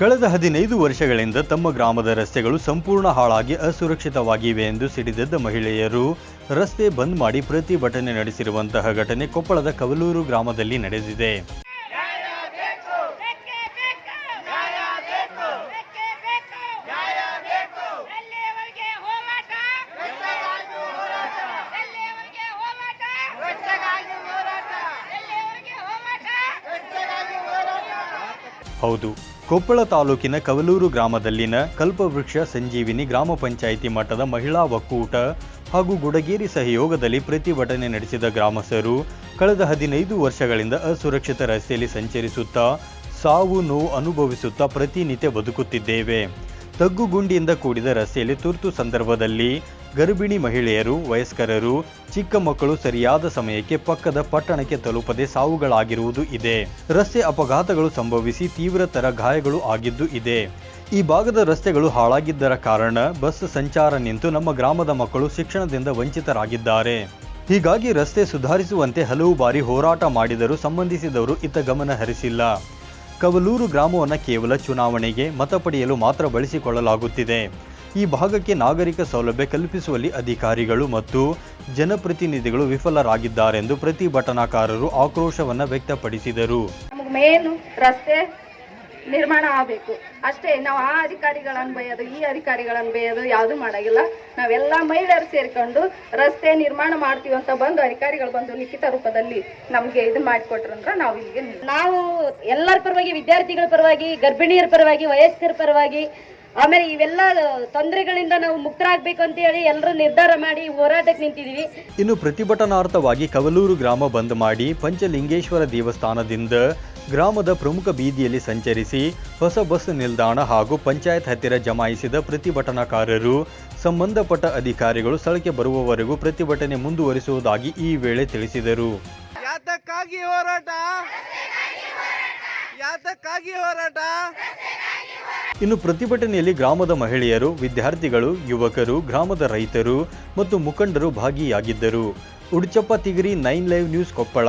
ಕಳೆದ ಹದಿನೈದು ವರ್ಷಗಳಿಂದ ತಮ್ಮ ಗ್ರಾಮದ ರಸ್ತೆಗಳು ಸಂಪೂರ್ಣ ಹಾಳಾಗಿ ಅಸುರಕ್ಷಿತವಾಗಿವೆ ಎಂದು ಸಿಡಿದೆದ್ದ ಮಹಿಳೆಯರು, ರಸ್ತೆ ಬಂದ್ ಮಾಡಿ ಪ್ರತಿಭಟನೆ ನಡೆಸಿರುವಂತಹ ಘಟನೆ ಕೊಪ್ಪಳದ ಕವಲೂರು ಗ್ರಾಮದಲ್ಲಿ ನಡೆದಿದೆ. ಹೌದು. ಕೊಪ್ಪಳ ತಾಲೂಕಿನ ಕವಲೂರು ಗ್ರಾಮದಲ್ಲಿನ ಕಲ್ಪವೃಕ್ಷ ಸಂಜೀವಿನಿ ಗ್ರಾಮ ಪಂಚಾಯಿತಿ ಮಟ್ಟದ ಮಹಿಳಾ ಒಕ್ಕೂಟ ಹಾಗೂ ಗುಡಗೇರಿ ಸಹಯೋಗದಲ್ಲಿ ಪ್ರತಿಭಟನೆ ನಡೆಸಿದ ಗ್ರಾಮಸ್ಥರು ಕಳೆದ ಹದಿನೈದು ವರ್ಷಗಳಿಂದ ಅಸುರಕ್ಷಿತ ರಸ್ತೆಯಲ್ಲಿ ಸಂಚರಿಸುತ್ತಾ ಸಾವು ನೋವು ಅನುಭವಿಸುತ್ತಾ ಪ್ರತಿನಿತ್ಯ ಬದುಕುತ್ತಿದ್ದೇವೆ. ತಗ್ಗುಗುಂಡಿಯಿಂದ ಕೂಡಿದ ರಸ್ತೆಯಲ್ಲಿ ತುರ್ತು ಸಂದರ್ಭದಲ್ಲಿ ಗರ್ಭಿಣಿ ಮಹಿಳೆಯರು, ವಯಸ್ಕರರು, ಚಿಕ್ಕ ಮಕ್ಕಳು ಸರಿಯಾದ ಸಮಯಕ್ಕೆ ಪಕ್ಕದ ಪಟ್ಟಣಕ್ಕೆ ತಲುಪದೆ ಸಾವುಗಳಾಗಿರುವುದು ಇದೆ. ರಸ್ತೆ ಅಪಘಾತಗಳು ಸಂಭವಿಸಿ ತೀವ್ರತರ ಗಾಯಗಳು ಆಗಿದ್ದು ಇದೆ. ಈ ಭಾಗದ ರಸ್ತೆಗಳು ಹಾಳಾಗಿದ್ದರ ಕಾರಣ ಬಸ್ ಸಂಚಾರ ನಿಂತು ನಮ್ಮ ಗ್ರಾಮದ ಮಕ್ಕಳು ಶಿಕ್ಷಣದಿಂದ ವಂಚಿತರಾಗಿದ್ದಾರೆ. ಹೀಗಾಗಿ ರಸ್ತೆ ಸುಧಾರಿಸುವಂತೆ ಹಲವು ಬಾರಿ ಹೋರಾಟ ಮಾಡಿದರೂ ಸಂಬಂಧಿಸಿದವರು ಇತ್ತ ಗಮನ ಹರಿಸಿಲ್ಲ. ಕವಲೂರು ಗ್ರಾಮವನ್ನು ಕೇವಲ ಚುನಾವಣೆಗೆ ಮತ ಪಡೆಯಲು ಮಾತ್ರ ಬಳಸಿಕೊಳ್ಳಲಾಗುತ್ತಿದೆ. ಈ ಭಾಗಕ್ಕೆ ನಾಗರಿಕ ಸೌಲಭ್ಯ ಕಲ್ಪಿಸುವಲ್ಲಿ ಅಧಿಕಾರಿಗಳು ಮತ್ತು ಜನಪ್ರತಿನಿಧಿಗಳು ವಿಫಲರಾಗಿದ್ದಾರೆಂದು ಪ್ರತಿಭಟನಾಕಾರರು ಆಕ್ರೋಶವನ್ನು ವ್ಯಕ್ತಪಡಿಸಿದರು. ರಸ್ತೆ ನಿರ್ಮಾಣ ಆಗಬೇಕು. ಅಷ್ಟೇ ನಾವು ಆ ಅಧಿಕಾರಿಗಳನ್ನು ಬೈಯೋದು ಈ ಅಧಿಕಾರಿಗಳನ್ನು ಬೈಯೋದು ಯಾವುದು ಮಾಡಾಗಿಲ್ಲ. ನಾವೆಲ್ಲ ಮಹಿಳೆಯರು ಸೇರಿಕೊಂಡು ರಸ್ತೆ ನಿರ್ಮಾಣ ಮಾಡ್ತೀವಿ ಅಂತ ಬಂದು ಅಧಿಕಾರಿಗಳು ಬಂದು ಲಿಖಿತ ರೂಪದಲ್ಲಿ ನಮಗೆ ಇದು ಮಾಡಿಕೊಟ್ರಂದ್ರೆ ನಾವು ಇಲ್ಲಿಗೆ ನಾವು ಎಲ್ಲರ ಪರವಾಗಿ ವಿದ್ಯಾರ್ಥಿಗಳ ಪರವಾಗಿ ಗರ್ಭಿಣಿಯರ ಪರವಾಗಿ ವಯಸ್ಕರ ಪರವಾಗಿ ಆಮೇಲೆ ಇವೆಲ್ಲ ತೊಂದರೆಗಳಿಂದ ನಾವು ಮುಕ್ತರಾಗಬೇಕು ಅಂತ ಹೇಳಿ ಎಲ್ಲರೂ ನಿರ್ಧಾರ ಮಾಡಿ ಹೋರಾಟಕ್ಕೆ ನಿಂತಿದೀವಿ. ಇನ್ನು ಪ್ರತಿಭಟನಾರ್ಥವಾಗಿ ಕವಲೂರು ಗ್ರಾಮ ಬಂದ್ ಮಾಡಿ ಪಂಚಲಿಂಗೇಶ್ವರ ದೇವಸ್ಥಾನದಿಂದ ಗ್ರಾಮದ ಪ್ರಮುಖ ಬೀದಿಯಲ್ಲಿ ಸಂಚರಿಸಿ ಹೊಸ ಬಸ್ ನಿಲ್ದಾಣ ಹಾಗೂ ಪಂಚಾಯತ್ ಹತ್ತಿರ ಜಮಾಯಿಸಿದ ಪ್ರತಿಭಟನಾಕಾರರು ಸಂಬಂಧಪಟ್ಟ ಅಧಿಕಾರಿಗಳು ಸ್ಥಳಕ್ಕೆ ಬರುವವರೆಗೂ ಪ್ರತಿಭಟನೆ ಮುಂದುವರಿಸುವುದಾಗಿ ಈ ವೇಳೆ ತಿಳಿಸಿದರು. ಯಾತಕ್ಕಾಗಿ ಹೋರಾಟ? ಯಾತಕ್ಕಾಗಿ ಹೋರಾಟ? ಇನ್ನು ಪ್ರತಿಭಟನೆಯಲ್ಲಿ ಗ್ರಾಮದ ಮಹಿಳೆಯರು, ವಿದ್ಯಾರ್ಥಿಗಳು, ಯುವಕರು, ಗ್ರಾಮದ ರೈತರು ಮತ್ತು ಮುಖಂಡರು ಭಾಗಿಯಾಗಿದ್ದರು. Uduchappa, Tigiri, nine live news Koppal.